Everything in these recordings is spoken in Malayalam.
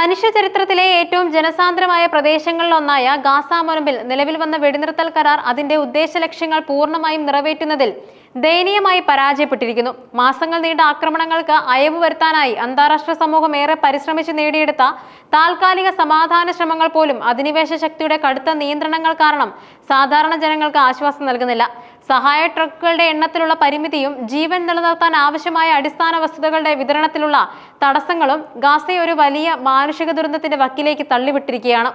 മനുഷ്യ ചരിത്രത്തിലെ ഏറ്റവും ജനസാന്ദ്രമായ പ്രദേശങ്ങളിലൊന്നായ ഗാസ മുനമ്പിൽ നിലവിൽ വന്ന വെടിനിർത്തൽ കരാർ അതിന്റെ ഉദ്ദേശ ലക്ഷ്യങ്ങൾ പൂർണമായും നിറവേറ്റുന്നതിൽ ദയനീയമായി പരാജയപ്പെട്ടിരിക്കുന്നു. മാസങ്ങൾ നീണ്ട ആക്രമണങ്ങൾക്ക് അയവ് വരുത്താനായി അന്താരാഷ്ട്ര സമൂഹം ഏറെ പരിശ്രമിച്ച് നേടിയെടുത്ത താൽക്കാലിക സമാധാന ശ്രമങ്ങൾ പോലും അധിനിവേശ ശക്തിയുടെ കടുത്ത നിയന്ത്രണങ്ങൾ കാരണം സാധാരണ ജനങ്ങൾക്ക് ആശ്വാസം നൽകുന്നില്ല. സഹായ ട്രക്കുകളുടെ എണ്ണത്തിലുള്ള പരിമിതിയും ജീവൻ നിലനിർത്താൻ ആവശ്യമായ അടിസ്ഥാന വസ്തുതകളുടെ വിതരണത്തിലുള്ള തടസ്സങ്ങളും ഗാസയെ ഒരു വലിയ മാനുഷിക ദുരന്തത്തിന്റെ വക്കിലേക്ക് തള്ളിവിട്ടിരിക്കുകയാണ്.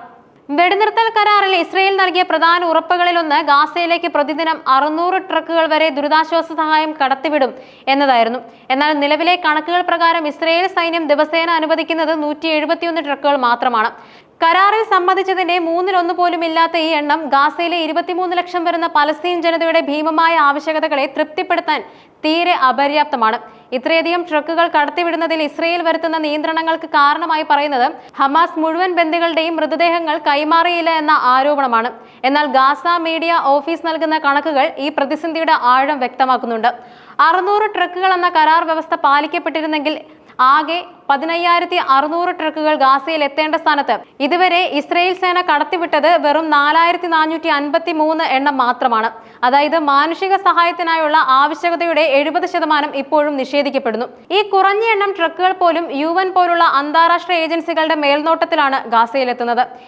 വെടിനിർത്തൽ കരാറിൽ ഇസ്രയേൽ നൽകിയ പ്രധാന ഉറപ്പുകളിലൊന്ന് ഗാസയിലേക്ക് പ്രതിദിനം അറുന്നൂറ് ട്രക്കുകൾ വരെ ദുരിതാശ്വാസ സഹായം കടത്തിവിടും എന്നതായിരുന്നു. എന്നാൽ നിലവിലെ കണക്കുകൾ പ്രകാരം ഇസ്രയേൽ സൈന്യം ദിവസേന അനുവദിക്കുന്നത് നൂറ്റി ട്രക്കുകൾ മാത്രമാണ്. കരാറിൽ സമ്മതിച്ചതിന്റെ മൂന്നിലൊന്ന് പോലും ഇല്ലാത്ത ഈ എണ്ണം ഗാസയിലെ ഇരുപത്തിമൂന്ന് ലക്ഷം വരുന്ന പലസ്തീൻ ജനതയുടെ ഭീമമായ ആവശ്യകതകളെ തൃപ്തിപ്പെടുത്താൻ തീരെ അപര്യാപ്തമാണ്. ഇത്രയധികം ട്രക്കുകൾ കടത്തിവിടുന്നതിൽ ഇസ്രയേൽ വരുത്തുന്ന നിയന്ത്രണങ്ങൾക്ക് കാരണമായി പറയുന്നത് ഹമാസ് മുഴുവൻ ബന്ദികളുടെയും മൃതദേഹങ്ങൾ കൈമാറിയില്ല എന്ന ആരോപണമാണ്. എന്നാൽ ഗാസ മീഡിയ ഓഫീസ് നൽകുന്ന കണക്കുകൾ ഈ പ്രതിസന്ധിയുടെ ആഴം വ്യക്തമാക്കുന്നുണ്ട്. അറുന്നൂറ് ട്രക്കുകൾ എന്ന കരാർ വ്യവസ്ഥ പാലിക്കപ്പെട്ടിരുന്നെങ്കിൽ ആകെ പതിനയ്യായിരത്തി അറുന്നൂറ് ട്രക്കുകൾ ഗാസയിൽ എത്തേണ്ട സ്ഥാനത്ത്. ഇതുവരെ ഇസ്രയേൽ സേന കടത്തിവിട്ടത് വെറും നാലായിരത്തി നാനൂറ്റി അൻപത്തി മൂന്ന് എണ്ണം മാത്രമാണ്. അതായത് മാനുഷിക സഹായത്തിനായുള്ള ആവശ്യകതയുടെ എഴുപത് ശതമാനം ഇപ്പോഴും നിഷേധിക്കപ്പെടുന്നു. ഈ കുറഞ്ഞ എണ്ണം ട്രക്കുകൾ പോലും യു എൻ പോലുള്ള അന്താരാഷ്ട്ര ഏജൻസികളുടെ മേൽനോട്ടത്തിലാണ് ഗാസയിലെത്തുന്നത്.